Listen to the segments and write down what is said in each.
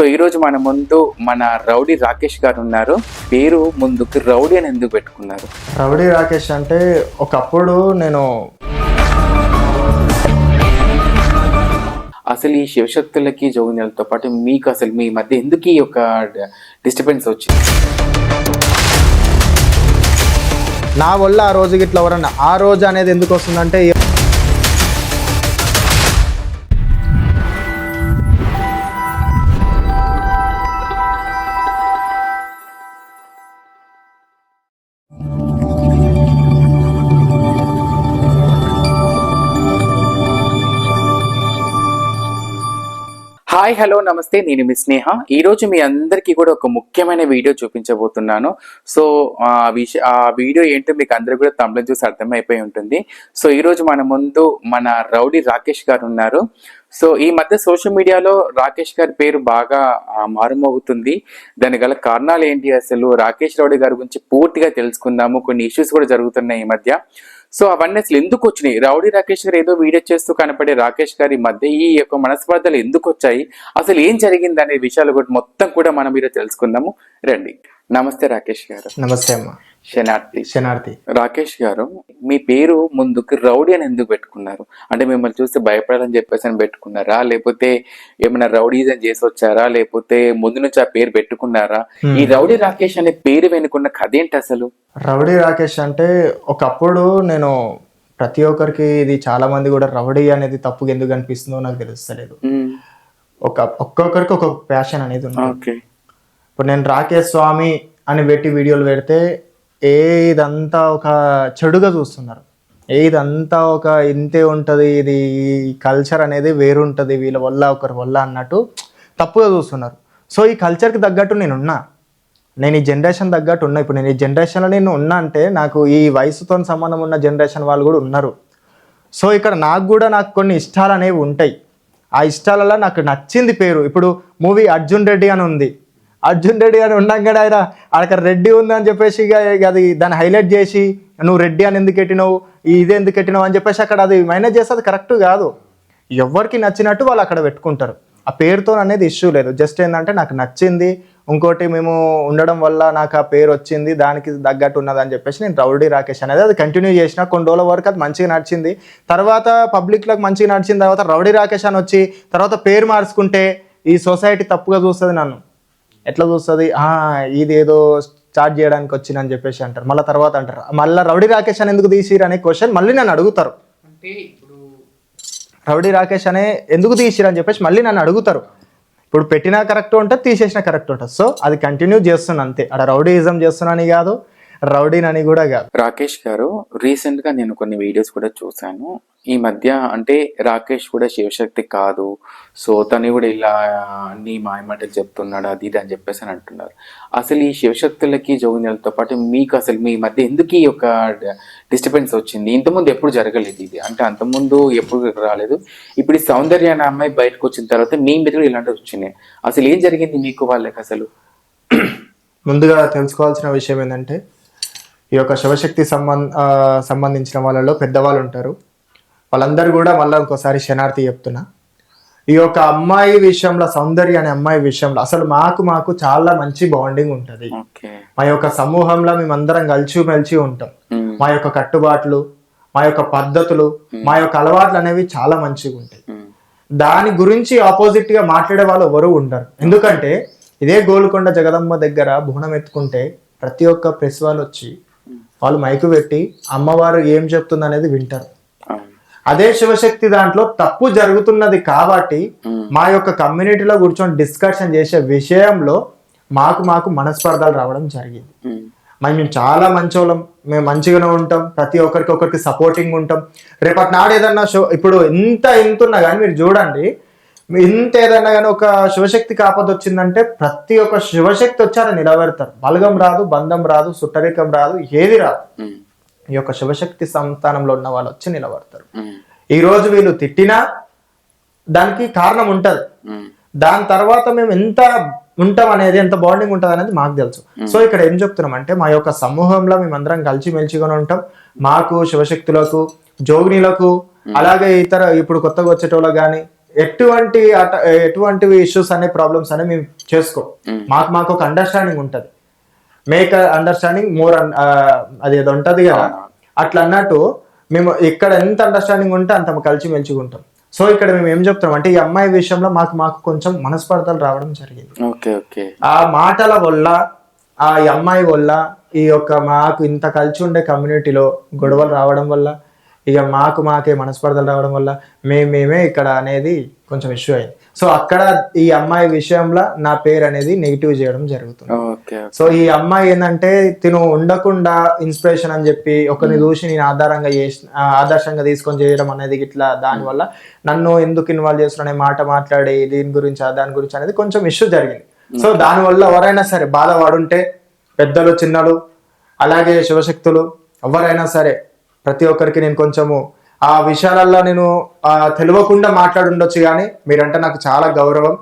So ఈ రోజు మన ముందు మన రౌడీ రాకేష్ గారు ఉన్నారు. పేరు ముందుకు రౌడీ అని ఎందుకు పెట్టుకున్నారు? రౌడీ రాకేష్ అంటే ఒకప్పుడు నేను అసలు ఈ శివశక్తులకి జోగినలతో పాటు మీకు అసలు మీ మధ్య ఎందుకు ఈ యొక్క డిస్టర్బెన్స్ వచ్చింది? నా వల్ల ఆ రోజు గిట్ల ఎవరన్నా ఆ రోజు అనేది ఎందుకు వస్తుందంటే హాయ్ హలో నమస్తే. నేను మీ స్నేహ. ఈరోజు మీ అందరికీ కూడా ఒక ముఖ్యమైన వీడియో చూపించబోతున్నాను. సో ఆ విష ఆ వీడియో ఏంటో మీకు అందరూ కూడా తమిళం చూసి అర్థమైపోయి ఉంటుంది. సో ఈ రోజు మన ముందు మన రౌడీ రాకేష్ గారు ఉన్నారు. సో ఈ మధ్య సోషల్ మీడియాలో రాకేష్ గారి పేరు బాగా మారుమోగుతుంది. దాని గల కారణాలు ఏంటి అసలు? రాకేష్ రౌడీ గారి గురించి పూర్తిగా తెలుసుకుందాము. కొన్ని ఇష్యూస్ కూడా జరుగుతున్నాయి ఈ మధ్య. సో అవన్నీ అసలు ఎందుకు వచ్చినాయి? రౌడీ రాకేష్ గారు ఏదో వీడియో చేస్తూ కనపడే రాకేష్ గారి మధ్య ఈ యొక్క మనస్పర్ధలు ఎందుకు వచ్చాయి? అసలు ఏం జరిగింది అనే విషయాలు కూడా మొత్తం కూడా మనం మీరు తెలుసుకుందాము. రండి. నమస్తే రాకేష్ గారు. నమస్తే అమ్మా. శనార్థి శనార్థి రాకేష్ గారు మీ పేరు ముందుకు రౌడీ అని ఎందుకు పెట్టుకున్నారు? అంటే మిమ్మల్ని చూస్తే భయపడాలని చెప్పేసి అని పెట్టుకున్నారా? లేకపోతే ఏమైనా రౌడీజం చేసి వచ్చారా? లేకపోతే ముందు నుంచి ఆ పేరు పెట్టుకున్నారా? ఈ రౌడీ రాకేష్ అనే పేరు వెనుకున్న కథ ఏంటి అసలు? రౌడీ రాకేష్ అంటే ఒకప్పుడు నేను ప్రతి ఒక్కరికి ఇది చాలా మంది కూడా రౌడీ అనేది తప్పుగా ఎందుకు అనిపిస్తుందో నాకు తెలుస్తలేదు. ఒక ఒక్కొక్కరికి ఒక్కొక్క ప్యాషన్ అనేది ఉంది. ఓకే. ఇప్పుడు నేను రాకేష్ స్వామి అని పెట్టి వీడియోలు పెడితే ఏ ఇదంతా ఒక చెడుగా చూస్తున్నారు. ఏ ఇదంతా ఒక ఇంతే ఉంటుంది ఇది కల్చర్ అనేది వేరుంటుంది వీళ్ళ వల్ల ఒకరి వల్ల అన్నట్టు తప్పుగా చూస్తున్నారు. సో ఈ కల్చర్కి తగ్గట్టు నేను ఉన్నా నేను ఈ జనరేషన్ తగ్గట్టు ఉన్నా. ఇప్పుడు నేను ఈ జనరేషన్లో నేను ఉన్నా అంటే నాకు ఈ వయసుతో సంబంధం ఉన్న జనరేషన్ వాళ్ళు కూడా ఉన్నారు. సో ఇక్కడ నాకు కూడా నాకు కొన్ని ఇష్టాలు అనేవి ఉంటాయి. ఆ ఇష్టాలలో నాకు నచ్చింది పేరు. ఇప్పుడు మూవీ అర్జున్ రెడ్డి అని ఉంది. అర్జున్ రెడ్డి అని ఉండంగా ఆయన అక్కడ రెడ్డి ఉందని చెప్పేసి ఇక ఇక అది దాన్ని హైలైట్ చేసి నువ్వు రెడ్డి అని ఎందుకు పెట్టినావు ఇది ఎందుకు పెట్టినావు అని చెప్పేసి అక్కడ అది మేనేజ్ చేస్తే అది కరెక్ట్ కాదు. ఎవరికి నచ్చినట్టు వాళ్ళు అక్కడ పెట్టుకుంటారు. ఆ పేరుతో అనేది ఇష్యూ లేదు. జస్ట్ ఏంటంటే నాకు నచ్చింది. ఇంకోటి మేము ఉండడం వల్ల నాకు ఆ పేరు వచ్చింది. దానికి తగ్గట్టు ఉన్నది అని చెప్పేసి నేను రౌడీ రాకేష్ అనేది అది కంటిన్యూ చేసిన కొన్ని రోజుల వరకు అది మంచిగా నడిచింది. తర్వాత పబ్లిక్లోకి మంచిగా నడిచిన తర్వాత రౌడీ రాకేష్ అని వచ్చి తర్వాత పేరు మార్చుకుంటే ఈ సొసైటీ తప్పుగా చూస్తుంది నన్ను. ఎట్లా చూస్తుంది? "ఆ, ఇది ఏదో స్టార్ట్ చేయడానికి వచ్చిందని చెప్పేసి అంటారు. మళ్ళీ తర్వాత అంటారు. మళ్ళీ రౌడీ రాకేష్ అని ఎందుకు తీసిరు అనే క్వశ్చన్ మళ్ళీ నన్ను అడుగుతారు. రౌడీ రాకేష్ అనే ఎందుకు తీసిరు అని చెప్పేసి మళ్ళీ నన్ను అడుగుతారు. ఇప్పుడు పెట్టినా కరెక్ట్ ఉంటుంది తీసేసినా కరెక్ట్ ఉంటుంది. సో అది కంటిన్యూ చేస్తున్నా అంతే. అక్కడ రౌడీయిజం చేస్తున్నాని కాదు. రౌడీనని కూడా కాదు. రాకేష్ గారు రీసెంట్గా నేను కొన్ని వీడియోస్ కూడా చూశాను. ఈ మధ్య అంటే రాకేష్ కూడా శివశక్తి కాదు సో తను కూడా ఇలా అన్ని మాయమాటలు చెప్తున్నాడు అది ఇది అని చెప్పేసి అని అంటున్నారు. అసలు ఈ శివశక్తులకి జోగినలతో పాటు మీకు అసలు మీ మధ్య ఎందుకు ఈ యొక్క డిస్టర్బెన్స్ వచ్చింది? ఇంతకుముందు ఎప్పుడు జరగలేదు ఇది? అంటే అంతకుముందు ఎప్పుడు రాలేదు. ఇప్పుడు ఈ సౌందర్య అనే అమ్మాయి బయటకు వచ్చిన తర్వాత మీ మీద ఇలాంటివి వచ్చినాయి. అసలు ఏం జరిగింది మీకు వాళ్ళకి అసలు? ముందుగా తెలుసుకోవాల్సిన విషయం ఏంటంటే ఈ యొక్క శివశక్తి సంబంధ సంబంధించిన వాళ్ళలో పెద్దవాళ్ళు ఉంటారు వాళ్ళందరూ కూడా మళ్ళీ ఇంకోసారి శనార్థి చెప్తున్నా. ఈ యొక్క అమ్మాయి విషయంలో సౌందర్య అనే అమ్మాయి విషయంలో అసలు మాకు మాకు చాలా మంచి బాండింగ్ ఉంటుంది. మా యొక్క సమూహంలో మేమందరం కలిసిమెలిసి ఉంటాం. మా యొక్క కట్టుబాట్లు మా యొక్క పద్ధతులు మా యొక్క అలవాట్లు అనేవి చాలా మంచిగా ఉంటాయి. దాని గురించి ఆపోజిట్గా మాట్లాడే వాళ్ళు ఎవరు ఉండరు. ఎందుకంటే ఇదే గోల్కొండ జగదమ్మ దగ్గర బోనం ఎత్తుకుంటే ప్రతి ఒక్క ప్రెస్ వాళ్ళు వచ్చి వాళ్ళు మైకు పెట్టి అమ్మవారు ఏం చెప్తుంది అనేది వింటారు. అదే శివశక్తి దాంట్లో తప్పు జరుగుతున్నది కాబట్టి మా యొక్క కమ్యూనిటీలో కూర్చొని డిస్కషన్ చేసే విషయంలో మాకు మాకు మనస్పర్ధలు రావడం జరిగింది. మరి మేము చాలా మంచోళ్ళం. మేము మంచిగానే ఉంటాం. ప్రతి ఒక్కరికి ఒకరికి సపోర్టింగ్ ఉంటాం. రేపటి నాడు ఏదన్నా షో ఇప్పుడు ఇంత ఇంత ఉన్నా కానీ మీరు చూడండి ఇంత ఏదైనా కానీ ఒక శివశక్తి కాపద వచ్చిందంటే ప్రతి ఒక్క శివశక్తి వచ్చారని నిలబెడతారు. బలగం రాదు బంధం రాదు సుట్టరికం రాదు ఏది రాదు. ఈ యొక్క శివశక్తి సంతానంలో ఉన్న వాళ్ళు వచ్చి నిలబడతారు. ఈ రోజు వీళ్ళు తిట్టినా దానికి కారణం ఉంటది. దాని తర్వాత మేము ఎంత ఉంటాం అనేది ఎంత బాండింగ్ ఉంటుంది అనేది మాకు తెలుసు. సో ఇక్కడ ఏం చెప్తున్నాం అంటే మా యొక్క సమూహంలో మేమందరం కలిసి మెలిచిగానే ఉంటాం. మాకు శివశక్తులకు జోగినీలకు అలాగే ఇతర ఇప్పుడు కొత్తగా వచ్చేటోళ్ళకి కానీ ఎటువంటి అట- ఎటువంటివి ఇష్యూస్ అనే ప్రాబ్లమ్స్ అనే మేము చేసుకో. మాకు మాకు ఒక అండర్స్టాండింగ్ ఉంటది. మేక్ అండర్స్టాండింగ్ మోర్ అది ఏదో ఉంటది కదా. అట్లా అన్నట్టు మేము ఇక్కడ ఎంత అండర్స్టాండింగ్ ఉంటే అంత కలిసి మెలిచిగా ఉంటాం. సో ఇక్కడ మేము ఏం చెప్తాం అంటే ఈ అమ్మాయి విషయంలో మాకు మాకు కొంచెం మనస్పర్ధలు రావడం జరిగింది. Okay okay. ఆ మాటల వల్ల ఆ అమ్మాయి వల్ల ఈ యొక్క మాకు ఇంత కలిసి ఉండే కమ్యూనిటీలో గొడవలు రావడం వల్ల ఇక మాకు మాకే మనస్పర్ధలు రావడం వల్ల మేము మేమే ఇక్కడ అనేది కొంచెం ఇష్యూ అయింది. సో అక్కడ ఈ అమ్మాయి విషయంలో నా పేరు అనేది నెగిటివ్ చేయడం జరుగుతుంది. సో ఈ అమ్మాయి ఏంటంటే తిను ఉండకుండా ఇన్స్పిరేషన్ అని చెప్పి ఒకరిని చూసి నేను ఆధారంగా చేసి ఆదర్శంగా తీసుకొని చేయడం అనేది ఇట్లా దానివల్ల నన్ను ఎందుకు ఇన్వాల్వ్ చేస్తున్నా మాట మాట్లాడి దీని గురించి దాని గురించి అనేది కొంచెం ఇష్యూ జరిగింది. సో దానివల్ల ఎవరైనా సరే బాధపడుంటే పెద్దలు చిన్నలు అలాగే శివశక్తులు ఎవరైనా సరే ప్రతి ఒక్కరికి నేను కొంచెము ఆ విషయాలల్లో నేను తెలియకుండా మాట్లాడుండొచ్చు కానీ మీరంటే నాకు చాలా గౌరవం.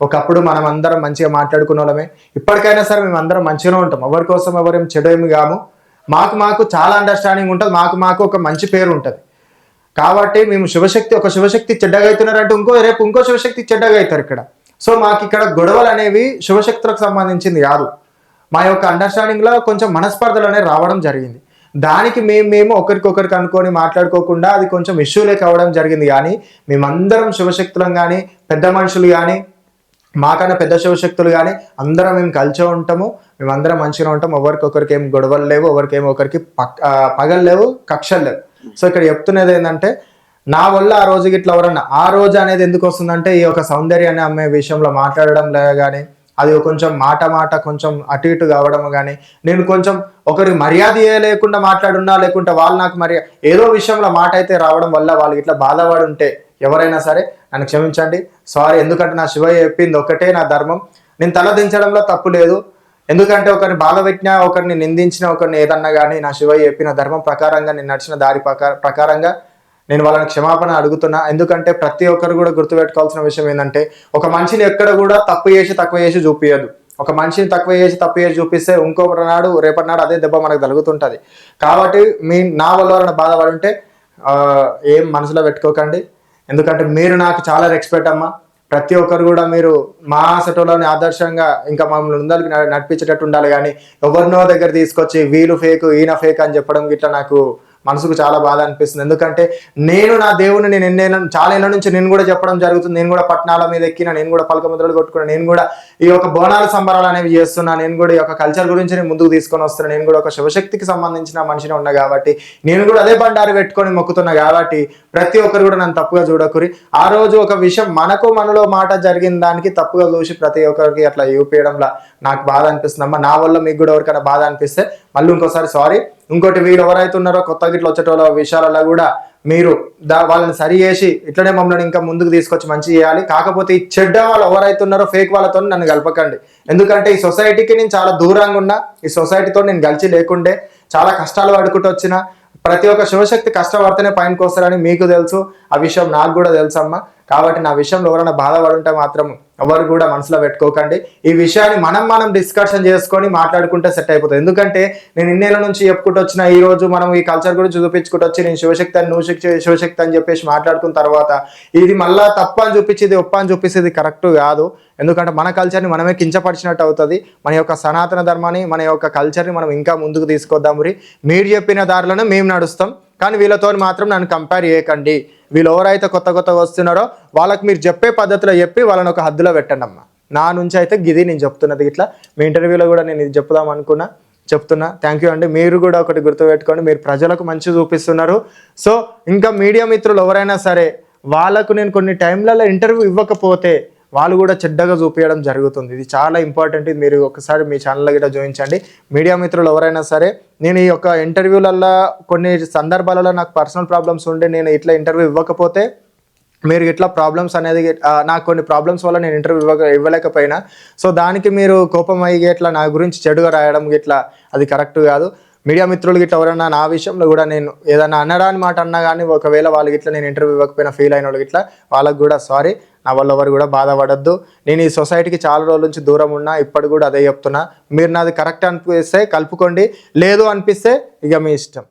ఒకప్పుడు మనం అందరం మంచిగా మాట్లాడుకున్న వాళ్ళమే ఇప్పటికైనా సరే మేము అందరం మంచిగానే ఉంటాం. ఎవరి కోసం ఎవరేం చెడు ఏమి కాము మాకు మాకు చాలా అండర్స్టాండింగ్ ఉంటుంది. మాకు మాకు ఒక మంచి పేరు ఉంటుంది. కాబట్టి మేము శివశక్తి ఒక శివశక్తి చెడ్డగా అవుతున్నారంటే ఇంకో రేపు ఇంకో శివశక్తి చెడ్డగా అవుతారు ఇక్కడ. సో మాకు ఇక్కడ గొడవలు అనేవి శివశక్తులకు సంబంధించింది కాదు. మా యొక్క అండర్స్టాండింగ్లో కొంచెం మనస్పర్ధలు అనేవి రావడం జరిగింది. దానికి మేము మేము ఒకరికొకరికి అనుకొని మాట్లాడుకోకుండా అది కొంచెం ఇష్యూలే కావడం జరిగింది. కానీ మేమందరం శివశక్తులం కానీ పెద్ద మనుషులు కానీ మాకన్నా పెద్ద శివశక్తులు కానీ అందరం మేము కలిసి ఉంటాము. మేమందరం మంచిగా ఉంటాం. ఎవరికొకరికి ఏం గొడవలు లేవు ఎవరికి ఏం ఒకరికి పక్ పగలు లేవు కక్షలు లేవు. సో ఇక్కడ చెప్తున్నది ఏంటంటే నా వల్ల ఆ రోజు ఇట్లా ఎవరన్నా ఆ రోజు అనేది ఎందుకు వస్తుందంటే ఈ యొక్క సౌందర్యాన్ని అమ్మే విషయంలో మాట్లాడడం లే కానీ అది కొంచెం మాట మాట కొంచెం అటు ఇటు కావడం కానీ నేను కొంచెం ఒకరికి మర్యాద లేకుండా మాట్లాడున్నా లేకుంటే వాళ్ళు నాకు మర్యాద ఏదో విషయంలో మాట అయితే రావడం వల్ల వాళ్ళు ఇట్లా బాధపడి ఉంటే ఎవరైనా సరే నన్ను క్షమించండి. సారీ ఎందుకంటే నా శివయ్య చెప్పింది ఒకటే నా ధర్మం. నేను తల దించడంలో తప్పు లేదు. ఎందుకంటే ఒకరిని బాధ పెట్టినా ఒకరిని నిందించిన ఒకరిని ఏదన్నా కానీ నా శివయ్య చెప్పిన ధర్మం ప్రకారంగా నేను నడిచిన దారి ప్రకారంగా నేను వాళ్ళని క్షమాపణ అడుగుతున్నా. ఎందుకంటే ప్రతి ఒక్కరు కూడా గుర్తుపెట్టుకోవాల్సిన విషయం ఏంటంటే ఒక మనిషిని ఎక్కడ కూడా తప్పు చేసి తక్కువ చేసి చూపించదు ఒక మనిషిని తక్కువ చేసి తప్పు చేసి చూపిస్తే ఇంకో నాడు రేపటి నాడు అదే దెబ్బ మనకు తగులుతుంటది. కాబట్టి మీ నా వల్ల ఎవరైనా బాధపడుంటే ఏం మనసులో పెట్టుకోకండి. ఎందుకంటే మీరు నాకు చాలా రెస్పెక్ట్ అమ్మా. ప్రతి ఒక్కరు కూడా మీరు మా సెటోలోని ఆదర్శంగా ఇంకా మమ్మల్ని ముందరికి నడిపించేటట్టు ఉండాలి. కానీ ఎవరినో దగ్గర తీసుకొచ్చి వీళ్ళు ఫేక్ ఈయన ఫేక్ అని చెప్పడం గిట్లా నాకు మనసుకు చాలా బాధ అనిపిస్తుంది. ఎందుకంటే నేను నా దేవుని నేను ఎన్నేళ్ళ చాలా ఏళ్ళ నుంచి నేను కూడా చెప్పడం జరుగుతుంది. నేను కూడా పట్టణాల మీద ఎక్కిన నేను కూడా పలక ముద్రలు కొట్టుకున్నా నేను కూడా ఈ యొక్క బోనాల సంబరాలు అనేవి చేస్తున్నా నేను కూడా ఈ యొక్క కల్చర్ గురించి నేను ముందుకు తీసుకొని వస్తున్నా నేను కూడా ఒక శివశక్తికి సంబంధించిన మనిషిని ఉన్నా కాబట్టి నేను కూడా అదే బండారు పెట్టుకొని మొక్కుతున్నా కాబట్టి ప్రతి ఒక్కరు కూడా నన్ను తప్పుగా చూడకురి. ఆ రోజు ఒక విషయం మనకు మనలో మాట జరిగిన దానికి తప్పుగా చూసి ప్రతి ఒక్కరికి అట్లా చూపించడంలా నాకు బాధ అనిపిస్తుంది. అమ్మ నా వల్ల మీకు కూడా ఎవరికైనా బాధ అనిపిస్తే మళ్ళీ ఇంకోసారి సారీ ఇంకోటి వీళ్ళు ఎవరైతే ఉన్నారో కొత్త గిట్ల వచ్చేటోళ్ళ విషయాలలో కూడా మీరు దా వాళ్ళని సరి చేసి ఇట్లనే మమ్మల్ని ఇంకా ముందుకు తీసుకొచ్చి మంచి చేయాలి. కాకపోతే ఈ చెడ్డ వాళ్ళు ఎవరైతే ఉన్నారో ఫేక్ వాళ్ళతో నన్ను కలపకండి. ఎందుకంటే ఈ సొసైటీకి నేను చాలా దూరంగా ఉన్నా ఈ సొసైటీతో నేను కలిసి లేకుండే చాలా కష్టాలు పడుకుంటూ వచ్చిన ప్రతి ఒక్క శివశక్తి కష్టపడితేనే పైనకి వస్తారని మీకు తెలుసు. ఆ విషయం నాకు కూడా తెలుసమ్మా. కాబట్టి నా విషయంలో ఎవరైనా బాధపడుంటే మాత్రం ఎవరు కూడా మనసులో పెట్టుకోకండి. ఈ విషయాన్ని మనం మనం డిస్కషన్ చేసుకొని మాట్లాడుకుంటే సెట్ అయిపోతుంది. ఎందుకంటే నేను ఇన్నేళ్ళ నుంచి చెప్పుకుంటూ వచ్చిన ఈ రోజు మనం ఈ కల్చర్ గురించి చూపించుకుంటూ వచ్చి నేను శివశక్తి అని నువ్వు శక్తి శివశక్తి అని చెప్పేసి మాట్లాడుకున్న తర్వాత ఇది మళ్ళా తప్ప అని చూపించేది ఒప్ప అని చూపించేది కరెక్ట్ కాదు. ఎందుకంటే మన కల్చర్ని మనమే కించపరిచినట్టు అవుతుంది. మన యొక్క సనాతన ధర్మాన్ని మన యొక్క కల్చర్ని మనం ఇంకా ముందుకు తీసుకొద్దాం మరి మీరు చెప్పిన దారిలోనే మేము నడుస్తాం. కానీ వీళ్ళతో మాత్రం నన్ను కంపేర్ చేయకండి. వీళ్ళు ఎవరైతే కొత్త కొత్తగా వస్తున్నారో వాళ్ళకి మీరు చెప్పే పద్ధతిలో చెప్పి వాళ్ళని ఒక హద్దులో పెట్టండి అమ్మా. నా నుంచి అయితే గిది నేను చెప్తున్నది ఇట్లా. మీ ఇంటర్వ్యూలో కూడా నేను ఇది చెప్దాం అనుకున్నా చెప్తున్నా. థ్యాంక్ యూ అండి. మీరు కూడా ఒకటి గుర్తుపెట్టుకోండి మీరు ప్రజలకు మంచి చూపిస్తున్నారు. సో ఇంకా మీడియా మిత్రులు ఎవరైనా సరే వాళ్ళకు నేను కొన్ని టైంలలో ఇంటర్వ్యూ ఇవ్వకపోతే వాళ్ళు కూడా చెడ్డగా చూపించడం జరుగుతుంది. ఇది చాలా ఇంపార్టెంట్. ఇది మీరు ఒకసారి మీ ఛానల్ గిట్ట జోయించండి. మీడియా మిత్రులు ఎవరైనా సరే నేను ఈ యొక్క ఇంటర్వ్యూలల్లో కొన్ని సందర్భాలలో నాకు పర్సనల్ ప్రాబ్లమ్స్ ఉండి నేను ఇట్లా ఇంటర్వ్యూ ఇవ్వకపోతే మీరు ఇట్లా ప్రాబ్లమ్స్ అనేది నాకు కొన్ని ప్రాబ్లమ్స్ వల్ల నేను ఇంటర్వ్యూ ఇవ్వక ఇవ్వలేకపోయినా. సో దానికి మీరు కోపం అయ్యి ఇట్లా నా గురించి చెడుగా రాయడం ఇట్లా అది కరెక్ట్ కాదు. మీడియా మిత్రులు గిట్ల ఎవరైనా నా విషయంలో కూడా నేను ఏదైనా అన్నడాని మాట అన్నా కానీ ఒకవేళ వాళ్ళకి ఇట్లా నేను ఇంటర్వ్యూ ఇవ్వకపోయినా ఫీల్ అయిన వాళ్ళకి ఇట్లా వాళ్ళకి కూడా సారీ. నా వల్ల ఎవరు కూడా బాధపడద్దు. నేను ఈ సొసైటీకి చాలా రోజుల నుంచి దూరం ఉన్నా ఇప్పటి కూడా అదే చెప్తున్నా. మీరు నాది కరెక్ట్ అనిపిస్తే కలుపుకోండి. లేదు అనిపిస్తే ఇక మీ ఇష్టం.